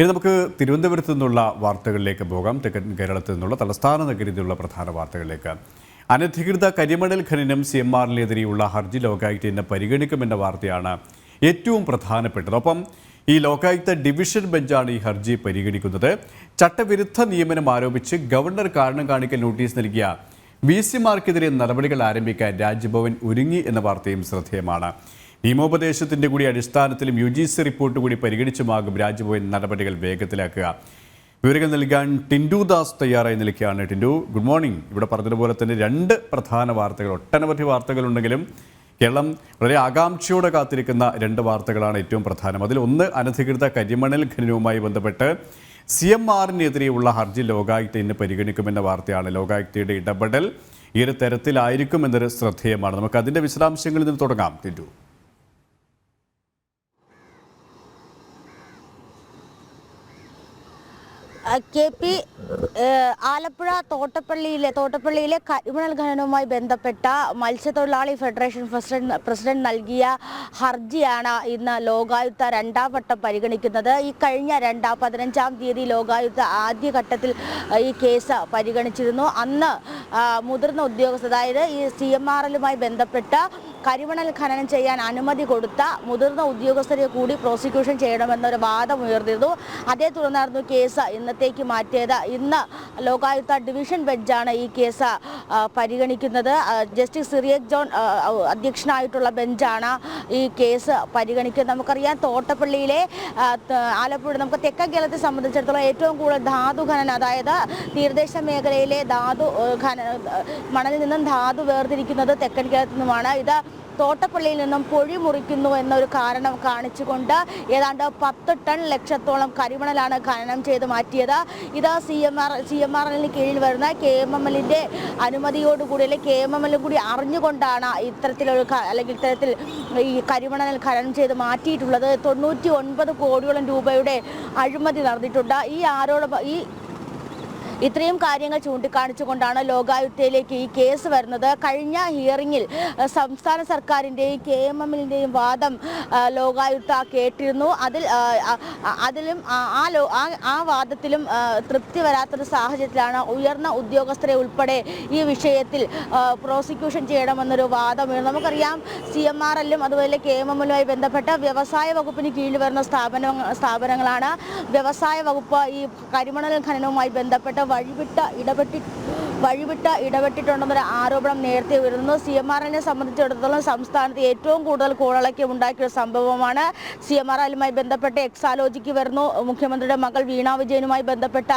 ഇനി നമുക്ക് തിരുവനന്തപുരത്ത് നിന്നുള്ള വാർത്തകളിലേക്ക് പോകാം. തെക്കൻ കേരളത്തിൽ നിന്നുള്ള തലസ്ഥാന നഗരിയിൽ നിന്നുള്ള പ്രധാന വാർത്തകളിലേക്ക്. അനധികൃത കരിമണൽ ഖനനം സി എം ആറിനെതിരെയുള്ള ഹർജി ലോകായുക്ത പരിഗണിക്കുമെന്ന വാർത്തയാണ് ഏറ്റവും പ്രധാനപ്പെട്ടത്. ഒപ്പം ഈ ലോകായുക്ത ഡിവിഷൻ ബെഞ്ചാണ് ഈ ഹർജി പരിഗണിക്കുന്നത്. ചട്ടവിരുദ്ധ നിയമനം ആരോപിച്ച് ഗവർണർ കാരണം കാണിക്കൽ നോട്ടീസ് നൽകിയ വി സിമാർക്കെതിരെ നടപടികൾ ആരംഭിക്കാൻ രാജ്ഭവൻ ഒരുങ്ങി എന്ന വാർത്തയും ശ്രദ്ധേയമാണ്. നിയമോപദേശത്തിന്റെ കൂടി അടിസ്ഥാനത്തിലും യു ജി സി റിപ്പോർട്ട് കൂടി പരിഗണിച്ചുമാകും രാജ്ഭവൻ നടപടികൾ വേഗത്തിലാക്കുക. വിവരങ്ങൾ നൽകാൻ ടിൻഡു ദാസ് തയ്യാറായി നിൽക്കുകയാണ്. ടിൻഡു ഗുഡ് മോർണിംഗ് ഇവിടെ പറഞ്ഞതുപോലെ തന്നെ രണ്ട് പ്രധാന വാർത്തകൾ ഒട്ടനവധി വാർത്തകളുണ്ടെങ്കിലും കേരളം വളരെ ആകാംക്ഷയോടെ കാത്തിരിക്കുന്ന രണ്ട് വാർത്തകളാണ് ഏറ്റവും പ്രധാനം. അതിൽ ഒന്ന് അനധികൃത കരിമണൽ ഖനനവുമായി ബന്ധപ്പെട്ട് സി എം ആറിനെതിരെയുള്ള ഹർജി ലോകായുക്ത ഇന്ന് പരിഗണിക്കുമെന്ന വാർത്തയാണ്. ലോകായുക്തയുടെ ഇടപെടൽ ഈ ഒരു തരത്തിലായിരിക്കും എന്നൊരു ശ്രദ്ധേയമാണ്. നമുക്ക് അതിന്റെ വിശദാംശങ്ങളിൽ നിന്ന് തുടങ്ങാം. ടിൻഡു. കെ പി ആലപ്പുഴ തോട്ടപ്പള്ളിയിലെ തോട്ടപ്പള്ളിയിലെ കരിമണൽ ഖനനവുമായി ബന്ധപ്പെട്ട മത്സ്യത്തൊഴിലാളി ഫെഡറേഷൻ പ്രസിഡന്റ് നൽകിയ ഹർജിയാണ് ഇന്ന് ലോകായുക്ത രണ്ടാം വട്ടം പരിഗണിക്കുന്നത്. ഈ കഴിഞ്ഞ രണ്ടാം പതിനഞ്ചാം തീയതി ലോകായുക്ത ആദ്യഘട്ടത്തിൽ ഈ കേസ് പരിഗണിച്ചിരുന്നു. അന്ന് മുതിർന്ന ഉദ്യോഗസ്ഥർ അതായത് ഈ സി എം ആർ എല്ലുമായി ബന്ധപ്പെട്ട കരിമണൽ ഖനനം ചെയ്യാൻ അനുമതി കൊടുത്ത മുതിർന്ന ഉദ്യോഗസ്ഥരെ കൂടി പ്രോസിക്യൂഷൻ ചെയ്യണമെന്നൊരു വാദം ഉയർന്നിരുന്നു. അതേ തുടർന്നായിരുന്നു കേസ് ഇന്നത്തേക്ക് മാറ്റിയത്. ഇന്ന് ലോകായുക്ത ഡിവിഷൻ ബെഞ്ചാണ് ഈ കേസ് പരിഗണിക്കുന്നത്. ജസ്റ്റിസ് സിറിയക് ജോൺ അധ്യക്ഷനായിട്ടുള്ള ബെഞ്ചാണ് ഈ കേസ് പരിഗണിക്കുന്നത്. നമുക്കറിയാം തോട്ടപ്പള്ളിയിലെ ആലപ്പുഴ നമുക്ക് തെക്കൻ കേരളത്തെ സംബന്ധിച്ചിടത്തോളം ഏറ്റവും കൂടുതൽ ധാതു ഖനനം അതായത് തീരദേശ മേഖലയിലെ ധാതു ഖന മണലിൽ നിന്നും ധാതു വേർതിരിക്കുന്നത് തെക്കൻ കേരളത്തിൽ നിന്നുമാണ്. ഇത് തോട്ടപ്പള്ളിയിൽ നിന്നും പൊഴി മുറിക്കുന്നു എന്നൊരു കാരണം കാണിച്ചുകൊണ്ട് ഏതാണ്ട് പത്ത് ടൺ ലക്ഷത്തോളം കരിമണലാണ് ഖനനം ചെയ്ത് മാറ്റിയത്. ഇത് C M R C M R എല്ലിന് കീഴിൽ വരുന്ന കെ എം എം എല്ലിന്റെ അനുമതിയോടുകൂടി അല്ലെങ്കിൽ കെ എം എം കൂടി അറിഞ്ഞുകൊണ്ടാണ് ഇത്തരത്തിലൊരു അല്ലെങ്കിൽ ഇത്തരത്തിൽ ഈ കരിമണൽ ഖനനം ചെയ്ത് മാറ്റിയിട്ടുള്ളത്. തൊണ്ണൂറ്റി ഒൻപത് കോടിയോളം രൂപയുടെ അഴിമതി നടന്നിട്ടുണ്ട്. ഈ ആരോപ ഈ ഇത്രയും കാര്യങ്ങൾ ചൂണ്ടിക്കാണിച്ചുകൊണ്ടാണ് ലോകായുക്തയിലേക്ക് ഈ കേസ് വരുന്നത്. കഴിഞ്ഞ ഹിയറിംഗിൽ സംസ്ഥാന സർക്കാരിന്റെയും കെ എം എമ്മിന്റെയും വാദം ലോകായുക്ത കേട്ടിരുന്നു. അതിൽ അതിലും ആ- ലോ ആ വാദത്തിലും തൃപ്തി വരാത്തൊരു സാഹചര്യത്തിലാണ് ഉയർന്ന ഉദ്യോഗസ്ഥരെ ഉൾപ്പെടെ ഈ വിഷയത്തിൽ പ്രോസിക്യൂഷൻ ചെയ്യണമെന്നൊരു വാദം നമുക്കറിയാം സി എം ആർ എല്ലും അതുപോലെ കെ എം എമ്മിലുമായി ബന്ധപ്പെട്ട വ്യവസായ വകുപ്പിന് കീഴിൽ വരുന്ന സ്ഥാപന സ്ഥാപനങ്ങളാണ്. വ്യവസായ വകുപ്പ് ഈ കരിമണൽ ഖനനവുമായി ബന്ധപ്പെട്ട് വഴിവിട്ട ഇടപെട്ടി വഴിവിട്ട ഇടപെട്ടിട്ടുണ്ടെന്നൊരു ആരോപണം നേരത്തെ ഉയർന്നു. സി എം ആർ എല്ലിനെ സംബന്ധിച്ചിടത്തോളം സംസ്ഥാനത്ത് ഏറ്റവും കൂടുതൽ കോളയ്ക്കും ഉണ്ടാക്കിയ സംഭവമാണ്. സി എം ആർ എല്ലുമായി ബന്ധപ്പെട്ട് എക്സാലോജിക്ക് വരുന്നു. മുഖ്യമന്ത്രിയുടെ മകൾ വീണ വിജയനുമായി ബന്ധപ്പെട്ട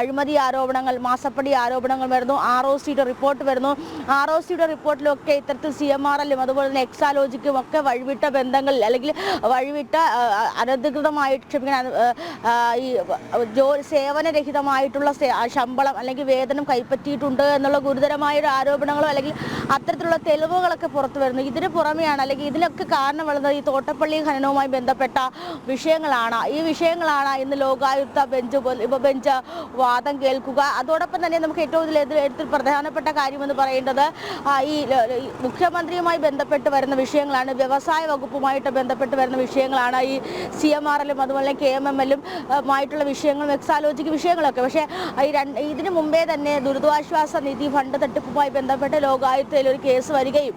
അഴിമതി ആരോപണങ്ങൾ മാസപ്പടി ആരോപണങ്ങൾ വരുന്നു. ആർ ഒ സിയുടെ റിപ്പോർട്ട് വരുന്നു. ആർ ഒ സിയുടെ റിപ്പോർട്ടിലൊക്കെ ഇത്തരത്തിൽ സി എം ആർ എല്ലും അതുപോലെ തന്നെ എക്സാലോജിക്കും ഒക്കെ വഴിവിട്ട ബന്ധങ്ങൾ അല്ലെങ്കിൽ വഴിവിട്ട അനധികൃതമായിട്ട് ക്ഷമിക്കണം ഈ സേവനരഹിതമായിട്ടുള്ള ശമ്പളം അല്ലെങ്കിൽ വേതനം കൈപ്പറ്റിയിട്ടുണ്ട് എന്നുള്ള ഗുരുതരമായ ഒരു ആരോപണങ്ങളോ അല്ലെങ്കിൽ അത്തരത്തിലുള്ള തെളിവുകളൊക്കെ പുറത്തു വരുന്നു. ഇതിന് പുറമെയാണ് അല്ലെങ്കിൽ ഇതിനൊക്കെ കാരണം വരുന്നത് ഈ തോട്ടപ്പള്ളി ഖനനവുമായി ബന്ധപ്പെട്ട വിഷയങ്ങളാണ്. ഈ വിഷയങ്ങളാണ് ഇന്ന് ലോകായുക്ത ബെഞ്ച് പോൽ- ഇപ്പൊ ബെഞ്ച് വാദം കേൾക്കുക. അതോടൊപ്പം തന്നെ നമുക്ക് ഏറ്റവും എടുത്ത് പ്രധാനപ്പെട്ട കാര്യമെന്ന് പറയേണ്ടത് ഈ മുഖ്യമന്ത്രിയുമായി ബന്ധപ്പെട്ട് വരുന്ന വിഷയങ്ങളാണ് വ്യവസായ വകുപ്പുമായിട്ട് ബന്ധപ്പെട്ട് വരുന്ന വിഷയങ്ങളാണ് ഈ സി എം ആർ എല്ലും അതുപോലെ കെ എം എം എല്ലും ആയിട്ടുള്ള വിഷയങ്ങളും എക്സാലോജിക്ക് വിഷയങ്ങളൊക്കെ. പക്ഷേ ഈ രണ്ട് ഇതിനു മുമ്പേ തന്നെ ദുരിതാശ്വാസ നിധി ഫണ്ട് തട്ടിപ്പുമായി ബന്ധപ്പെട്ട് ലോകായുക്തയിൽ ഒരു കേസ് വരികയും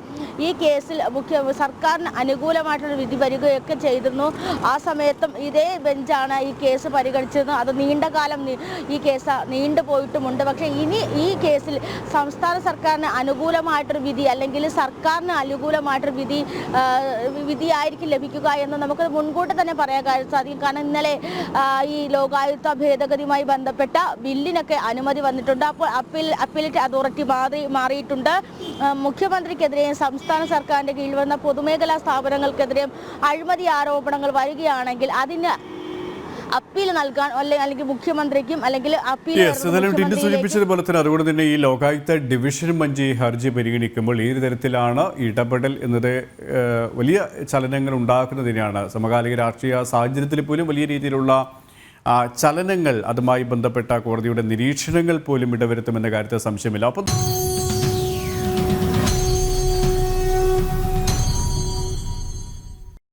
ഈ കേസിൽ മുഖ്യ സർക്കാരിന് അനുകൂലമായിട്ടുള്ള വിധി വരികയൊക്കെ ചെയ്തിരുന്നു. ആ സമയത്തും ഇതേ ബെഞ്ചാണ് ഈ കേസ് പരിഗണിച്ചിരുന്നത്. അത് നീണ്ട കാലം ഈ കേസ് നീണ്ടു പോയിട്ടുമുണ്ട്. പക്ഷേ ഇനി ഈ കേസിൽ സംസ്ഥാന സർക്കാരിന് അനുകൂലമായിട്ടൊരു വിധി അല്ലെങ്കിൽ സർക്കാരിന് അനുകൂലമായിട്ടൊരു വിധി വിധിയായിരിക്കും ലഭിക്കുക എന്ന് നമുക്ക് മുൻകൂട്ടി തന്നെ പറയാൻ സാധിക്കും. കാരണം ഇന്നലെ ഈ ലോകായുക്ത ഭേദഗതിയുമായി ബന്ധപ്പെട്ട ബില്ലിനൊക്കെ അനുമതി വന്നിട്ടുണ്ട്. അപ്പോൾ അപ്പീൽ അപ്പീലേറ്റ് അതോറിറ്റി മാറി മാറിയിട്ടുണ്ട്. മുഖ്യമന്ത്രിക്കെതിരെയും സംസ്ഥാന സർക്കാരിന്റെ കീഴിൽ വന്ന പൊതുമേഖലാ സ്ഥാപനങ്ങൾക്കെതിരെയും അഴിമതി ആരോപണങ്ങൾ വരികയാണെങ്കിൽ അതിന് അപ്പീൽ നൽകാൻ അല്ലെങ്കിൽ മുഖ്യമന്ത്രിക്കും അല്ലെങ്കിൽ അപ്പീൽ ടിൻഡു സൂചിപ്പിച്ചതുപോലെ തന്നെ അതുകൊണ്ട് തന്നെ ഈ ലോകായുക്ത ഡിവിഷൻ ബെഞ്ച് ഈ ഹർജി പരിഗണിക്കുമ്പോൾ ഏത് തരത്തിലാണ് ഇടപെടൽ എന്നത് വലിയ ചലനങ്ങൾ ഉണ്ടാക്കുന്നതിനാണ്. സമകാലിക രാഷ്ട്രീയ സാഹചര്യത്തിൽ പോലും വലിയ രീതിയിലുള്ള ചലനങ്ങൾ അതുമായി ബന്ധപ്പെട്ട കോടതിയുടെ നിരീക്ഷണങ്ങൾ പോലും ഇടവരുത്തുമെന്ന കാര്യത്തിൽ സംശയമില്ല. അപ്പം